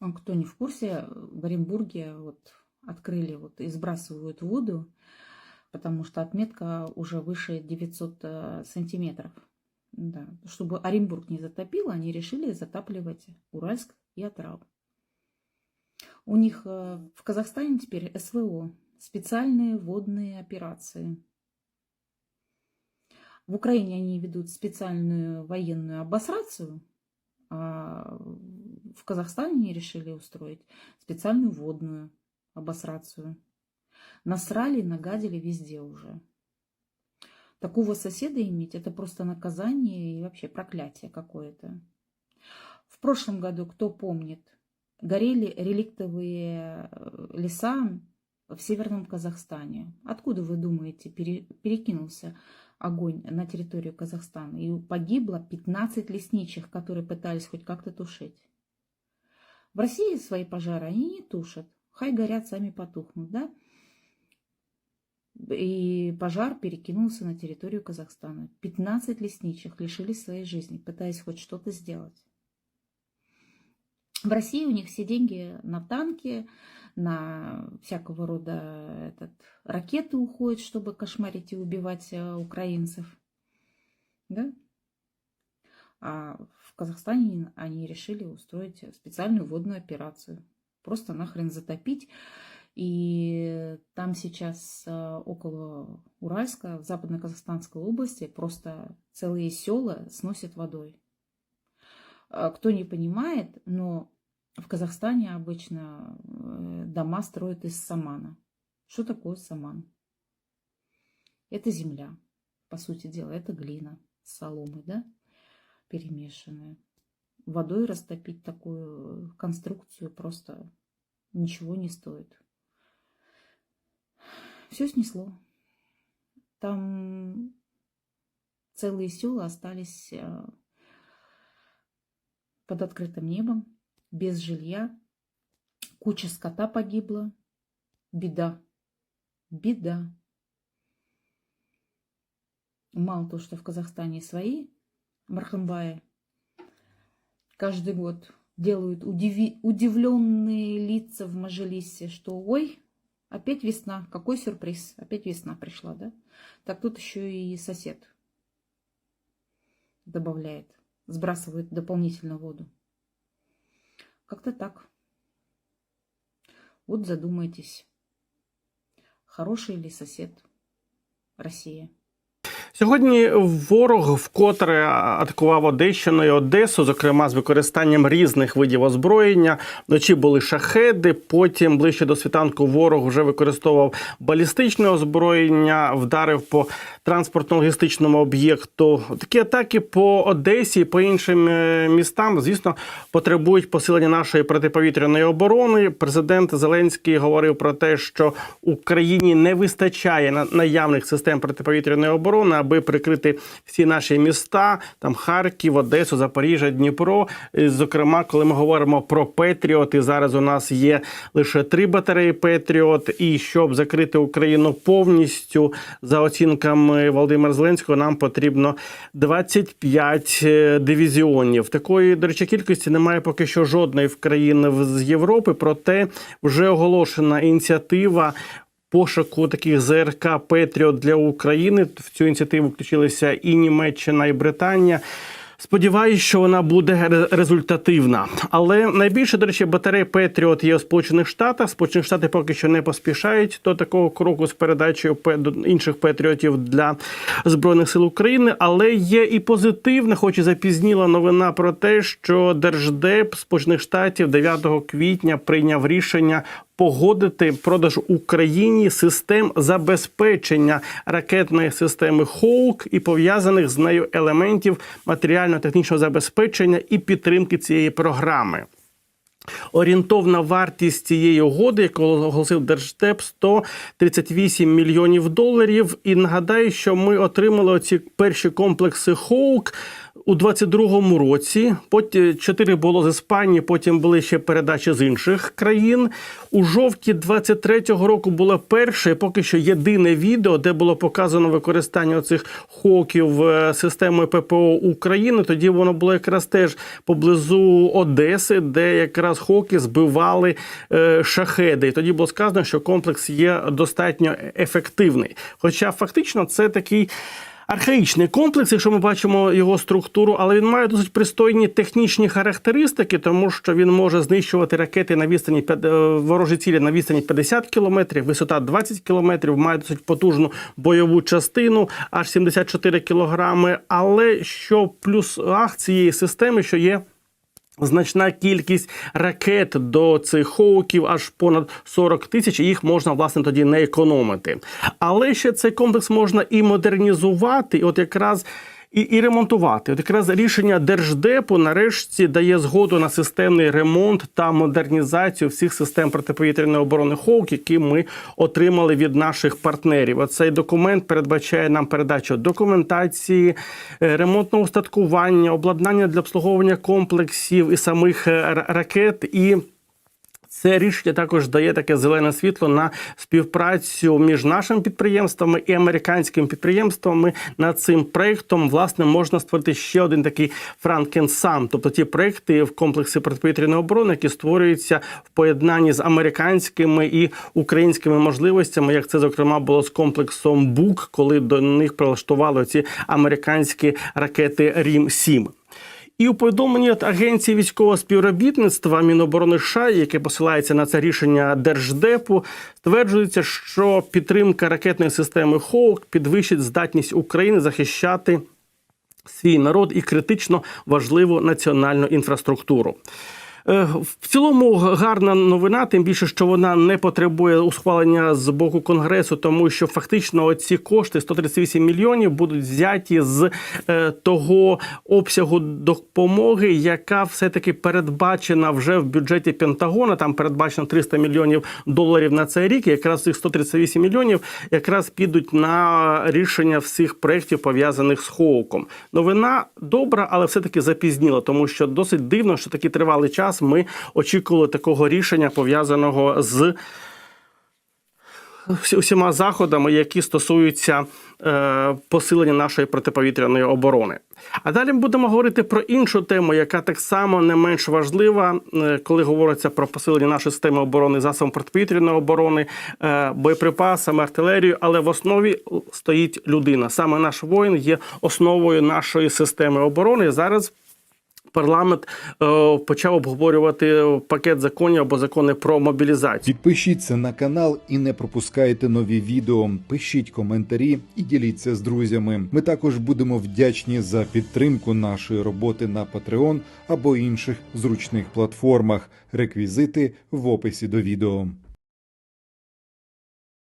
А Кто не в курсе, в Оренбурге вот открыли вот и сбрасывают воду, потому что отметка уже выше 900 э, сантиметров. Да. Чтобы Оренбург не затопило, они решили затапливать Уральск и Атрау. У них э, в Казахстане теперь СВО, специальные водные операции. В Украине они ведут специальную военную обосрацию, а в Казахстане они решили устроить специальную водную обосрацию. Насрали, нагадили везде уже. Такого соседа иметь это просто наказание и вообще проклятие какое-то. В прошлом году, кто помнит, горели реликтовые э, леса в северном Казахстане. Откуда, вы думаете, пере- перекинулся огонь на территорию Казахстана? И погибло 15 лесничих, которые пытались хоть как-то тушить. В России свои пожары они не тушат. Хай горят, сами потухнут, да? И пожар перекинулся на территорию Казахстана. 15 лесничих лишились своей жизни, пытаясь хоть что-то сделать. В России у них все деньги на танки, на всякого рода этот, ракеты уходят, чтобы кошмарить и убивать э, украинцев. Да? А Казахстане они решили устроить специальную водную операцию. Просто нахрен затопить. И там сейчас э, около Уральска, в западно-казахстанской области, просто целые села сносят водой. А Кто не понимает, но в Казахстане обычно э, дома строят из самана. Что такое саман? Это земля, по сути дела, это глина с соломой, да, перемешанная. Водой растопить такую конструкцию просто ничего не стоит. Все снесло. Там целые села остались э, под открытым небом, без жилья. Куча скота погибла. Беда. Беда. Мало того, что в Казахстане свои Мархамбаи каждый год делают удиви- удивленные лица в Мажилисе, что ой, опять весна, какой сюрприз, опять весна пришла, да? Так тут еще и сосед добавляет, сбрасывает дополнительно воду. Как-то так. Вот задумайтесь, хороший ли сосед Россия? Сьогодні ворог вкотре атакував Одещину і Одесу, зокрема з використанням різних видів озброєння. Вночі були шахеди. Потім ближче до світанку ворог вже використовував балістичне озброєння, вдарив по транспортно-логістичному об'єкту. Такі атаки по Одесі і по іншим е, містам, звісно, потребують посилення нашої протиповітряної оборони. Президент Зеленський говорив про те, що Україні не вистачає на- наявних систем протиповітряної оборони, аби прикрити всі наші міста, там Харків, Одесу, Запоріжжя, Дніпро. Зокрема, коли ми говоримо про Петріот, і зараз у нас є лише три батареї Петріот. І щоб закрити Україну повністю, за оцінками Володимира Зеленського, нам потрібно 25 е, дивізіонів. Такої, до речі, кількості немає поки що жодної в країн з Європи. Проте вже оголошена ініціатива пошуку таких ЗРК Петріот для України. В цю ініціативу включилися і Німеччина, і Британія. Сподіваюсь, що вона буде результативна. Але найбільше, до речі, батарей Петріот є у Сполучених Штатах. Сполучені Штати поки що не поспішають до такого кроку з передачею інших патріотів для збройних сил України. Але є і позитивна, хоч і запізніла новина про те, що Держдеп Сполучених Штатів 9 квітня прийняв рішення погодити продаж Україні систем забезпечення ракетної системи Хоук і пов'язаних з нею елементів матеріально-технічного забезпечення і підтримки цієї програми. Орієнтовна вартість цієї угоди, яку оголосив Держдеп, 138 мільйонів доларів. І нагадаю, що ми отримали оці перші комплекси Хоук у 22-му році. Потім чотири було з Іспанії, потім були ще передачі з інших країн. У жовтні 23-го року було перше, поки що єдине відео, де було показано використання цих хоків е, системою ППО України. Тоді воно було якраз теж поблизу Одеси, де якраз хоки збивали е, шахеди. Тоді було сказано, що комплекс є достатньо ефективний. Хоча фактично це такий. Архаїчний комплекс, якщо ми бачимо його структуру, але він має досить пристойні технічні характеристики, тому що він може знищувати ракети на відстані е, ворожі цілі на відстані 50 кілометрів, висота 20 кілометрів, має досить потужну бойову частину, аж 74 кілограми. Але що плюс ах цієї системи, що є Значна кількість ракет до цих хоуків, аж понад 40 тисяч, їх можна власне тоді не економити. Але ще цей комплекс можна і модернізувати, і от якраз і, і ремонтувати. От якраз рішення держдепу нарешті дає згоду на системний ремонт та модернізацію всіх систем протиповітряної оборони Хоук, які ми отримали від наших партнерів. Оцей документ передбачає нам передачу документації, е, ремонтного устаткування, обладнання для обслуговування комплексів і самих е, ракет і. Це рішення також дає таке зелене світло на співпрацю між нашими підприємствами і американськими підприємствами над цим проектом. Власне, можна створити ще один такий Франкенсам, тобто ті проекти в комплексі протиповітряної оборони, які створюються в поєднанні з американськими і українськими можливостями, як це зокрема було з комплексом БУК, коли до них прилаштували ці американські ракети Рім 7 і у повідомленні від Агенції військового співробітництва Міноборони США, яке посилається на це рішення Держдепу, стверджується, що підтримка ракетної системи Хоук підвищить здатність України захищати свій народ і критично важливу національну інфраструктуру. Е, В цілому гарна новина, тим більше, що вона не потребує ухвалення з боку конгресу, тому що фактично ці кошти 138 мільйонів будуть взяті з е, того обсягу допомоги, яка все таки передбачена вже в бюджеті Пентагона. Там передбачено 300 мільйонів доларів на цей рік. Якраз цих 138 мільйонів якраз підуть на рішення всіх проєктів пов'язаних з Хоуком. Новина добра, але все таки запізніла, тому що досить дивно, що такий тривалий час ми очікували такого рішення пов'язаного з усіма заходами, які стосуються е, посилення нашої протиповітряної оборони. А далі ми будемо говорити про іншу тему, яка так само не менш важлива, е, коли говориться про посилення нашої системи оборони засобами протиповітряної оборони, е, боєприпасами, артилерією, але в основі стоїть людина. Саме наш воїн є основою нашої системи оборони. Зараз парламент е, почав обговорювати пакет законів або закони про мобілізацію. Підпишіться на канал і не пропускайте нові відео. Пишіть коментарі і діліться з друзями. Ми також будемо вдячні за підтримку нашої роботи на Patreon або інших зручних платформах. Реквізити в описі до відео.